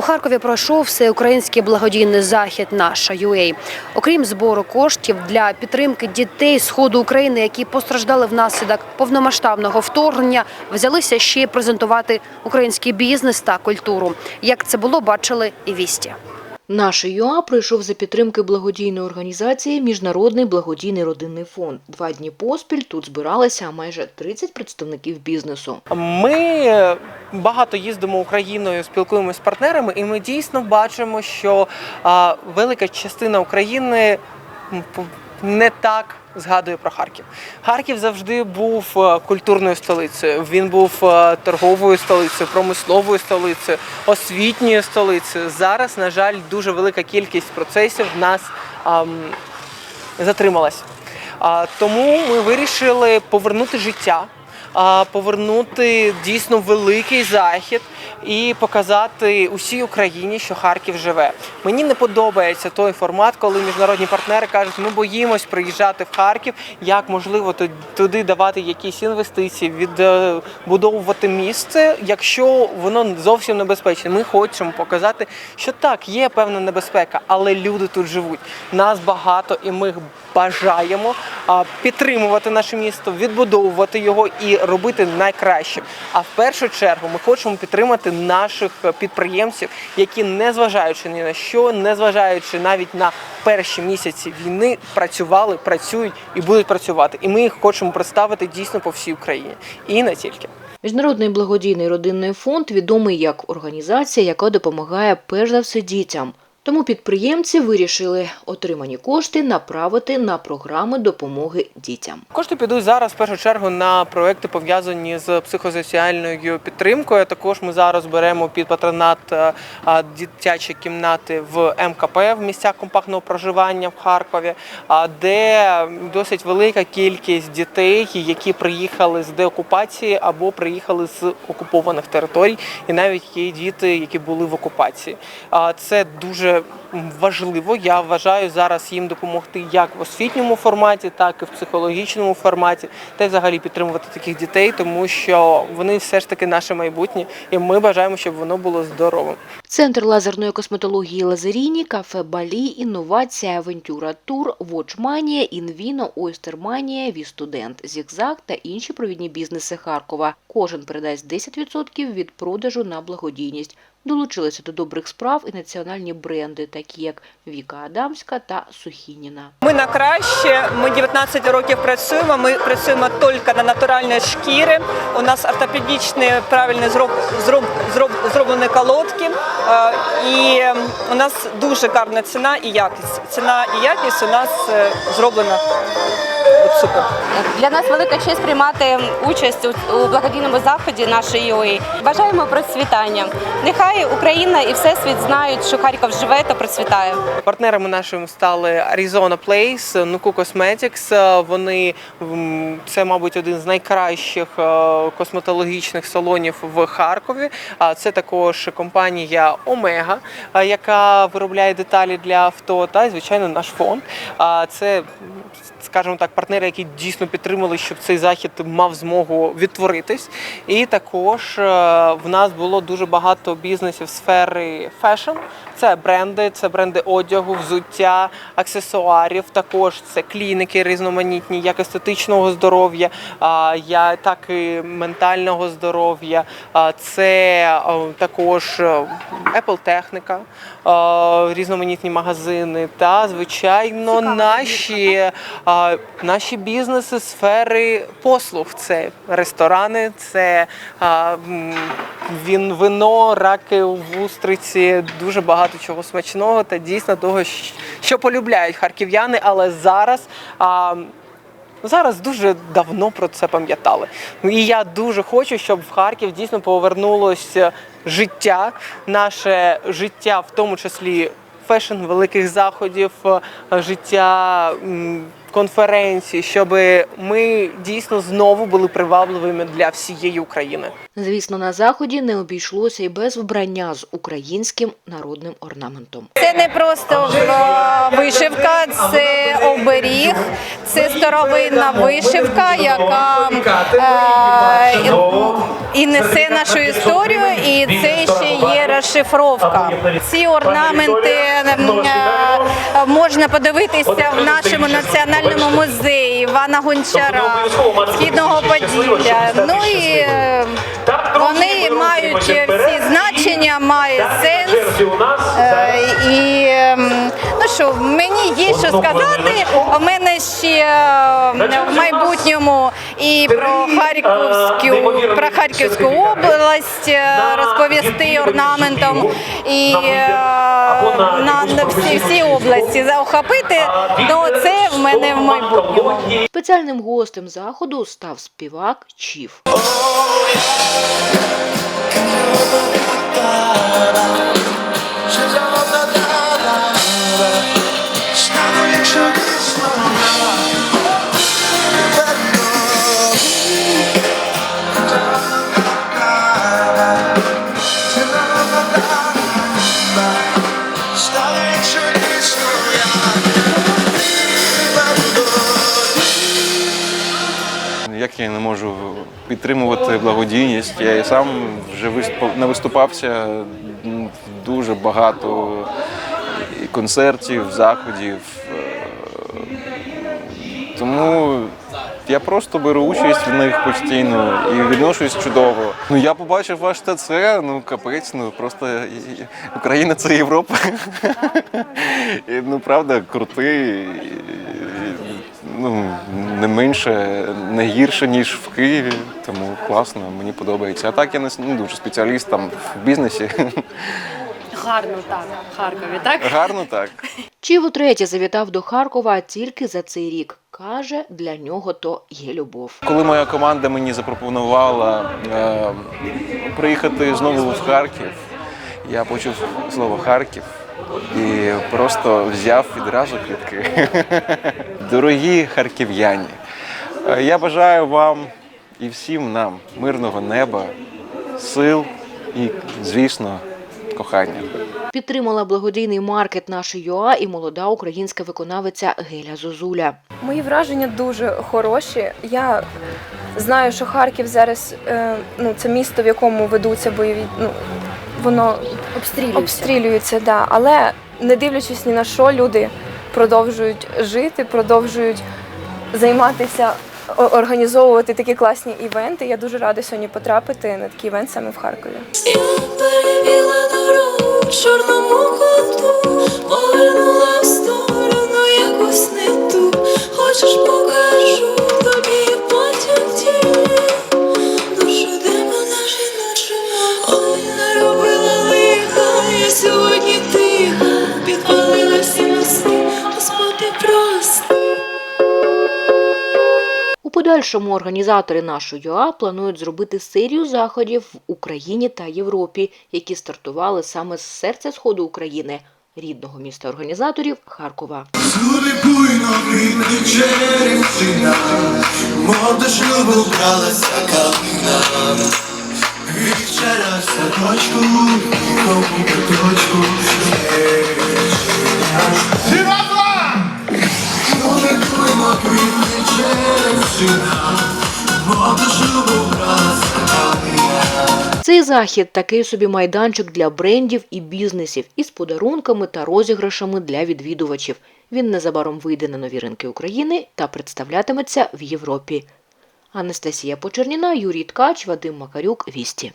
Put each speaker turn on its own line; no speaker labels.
У Харкові пройшов всеукраїнський благодійний захід Наша ЮЕЙ. Окрім збору коштів для підтримки дітей сходу України, які постраждали внаслідок повномасштабного вторгнення, взялися ще й презентувати український бізнес та культуру. Як це було, бачили і вісті.
Наш ЮА прийшов за підтримки благодійної організації Міжнародний благодійний родинний фонд. Два дні поспіль тут збиралися майже 30 представників бізнесу.
Ми е, багато їздимо Україною, спілкуємося з партнерами, і ми дійсно бачимо, що велика частина України не так згадує про Харків. Харків завжди був е, культурною столицею. Він був е, торговою столицею, промисловою столицею, освітньою столицею. Зараз, на жаль, дуже велика кількість процесів в нас ам, затрималась. А, Тому ми вирішили повернути життя, а, повернути дійсно великий захід і показати усій Україні, що Харків живе. Мені не подобається той формат, коли міжнародні партнери кажуть, ми боїмось приїжджати в Харків. Як можливо ту- туди давати якісь інвестиції, відбудовувати місце, якщо воно зовсім небезпечне. Ми хочемо показати, що так, є певна небезпека, але люди тут живуть. Нас багато, і ми бажаємо підтримувати наше місто, відбудовувати його і робити найкращим. А в першу чергу ми хочемо підтримати наших е, підприємців, які, незважаючи ні на що, незважаючи навіть на перші місяці війни, працювали, працюють і будуть працювати. І ми їх хочемо представити дійсно по всій Україні і не тільки.
Міжнародний благодійний родинний фонд відомий як організація, яка допомагає перш за все дітям. Тому підприємці вирішили отримані кошти направити на програми допомоги дітям.
Кошти підуть зараз в першу чергу на проекти пов'язані з психосоціальною підтримкою. Також ми зараз беремо під патронат е, дитячі кімнати в МКП в місцях компактного проживання в Харкові, де досить велика кількість дітей, які приїхали з деокупації або приїхали з окупованих територій, і навіть є діти, які були в окупації. Це дуже важливо. Я вважаю зараз їм допомогти як в освітньому форматі, так і в психологічному форматі, та й взагалі підтримувати таких дітей, тому що вони все ж таки наше майбутнє, і ми бажаємо, щоб воно було здоровим.
Центр лазерної косметології Лазеріні, кафе Балі, інновація, Авентюра Тур, Вочманія, Інвіно, Ойстерманія, Вістудент, Зігзаг та інші провідні бізнеси Харкова. Кожен передасть 10% від продажу на благодійність. Долучилися до добрих справ і національні бренди, такі як Віка Адамська та Сухініна.
Ми на краще. Ми 19 років працюємо. Ми працюємо тільки на натуральні шкіри. У нас ортопедичні правильно зроб, зроб, зроб, зроблені колодки. Е, І у нас дуже гарна ціна і якість. Ціна і якість у нас е, зроблена супер.
Для нас велика честь приймати участь у, благодійному заході нашої ЮІ. Бажаємо процвітання. Нехай Україна і всесвіт знають, що Харків живе та процвітає.
Партнерами нашими стали Arizona Place, Nuku Cosmetics. Вони це, мабуть, один з найкращих е, косметологічних салонів в Харкові. А це також компанія Омега, е, яка виробляє деталі для авто, та звичайно наш фонд. А це, скажімо так, партнери, які дійсно підтримали, щоб цей захід мав змогу відтворитись. І також е, в нас було дуже багато бізнесів сфери фешн. Це бренди, це бренди одягу, взуття, аксесуарів. Також це клініки різноманітні, як естетичного здоров'я, так і ментального здоров'я. Це також е, Apple техніка, різноманітні магазини та, звичайно, наші, а, наші бізнеси сфери послуг. Це ресторани, це а, він, вино, раки, вустриці, дуже багато чого смачного та дійсно того, що полюбляють харків'яни, але зараз. А, Зараз дуже давно про це пам'ятали. І я дуже хочу, щоб в Харків дійсно повернулося життя, наше життя, в тому числі фешн, великих заходів, життя м, конференцій, щоб ми дійсно знову були привабливими для всієї України.
Звісно, на заході не обійшлося і без вбрання з українським народним орнаментом.
Це не просто вишивка, це оберіг, це старовинна вишивка, яка е, і несе нашу історію, і це ще є розшифровка. Ці орнаменти можна подивитися в нашому національному музеї Івана Гончара, Східного Поділля. Ну і е, вони мають всі значення, має сенс. Е, І ем, що, мені є що сказати. У мене ще е, в майбутньому і про Харківську, про Харківську область е, розповісти орнаментом і е, на всі, всі області заохопити. Ну це в мене в майбутньому.
Спеціальним гостем заходу став співак Чіф.
Як я не можу підтримувати благодійність? Я і сам вже виступ- навиступався м, дуже багато концертів, заходів. Е, Тому я просто беру участь в них постійно і відношусь чудово. Ну я побачив ваш ТЦ, ну капець, ну просто Україна це Європа. Ну правда, крутий. Ну, не менше, не гірше, ніж в Києві, тому класно, мені подобається. А так я не, не дуже спеціаліст там в бізнесі.
Гарно так, в Харкові, так?
Гарно так.
Чів утретє завітав до Харкова тільки за цей рік. Каже, для нього то є любов.
Коли моя команда мені запропонувала е, приїхати знову в Харків, я почув слово Харків і просто взяв відразу квітки. Дорогі харків'яні, я бажаю вам і всім нам мирного неба, сил і, звісно, кохання.
Підтримала благодійний маркет нашої ЮА і молода українська виконавиця Геля Зозуля.
Мої враження дуже хороші. Я знаю, що Харків зараз е, ну, це місто, в якому ведуться бойові. Ну, воно
Обстрілююся.
обстрілюється, да. але не дивлячись ні на що, люди продовжують жити, продовжують займатися, організовувати такі класні івенти. Я дуже рада сьогодні потрапити на такий івент саме в Харкові.
Я перебіла дорогу в чорному коту, повернула в сторону якусь не ту.
Подальшому організатори нашої ЮА планують зробити серію заходів в Україні та Європі, які стартували саме з серця сходу України, рідного міста організаторів Харкова.
Всюди буйно квітне черемшина, мов до шлюбу бралася калина. Вівчара в садочку, віком у куточку, черемшина,
Цей захід такий собі майданчик для брендів і бізнесів із подарунками та розіграшами для відвідувачів. Він незабаром вийде на нові ринки України та представлятиметься в Європі. Анастасія Почерніна, Юрій Ткач, Вадим Макарюк, Вісті.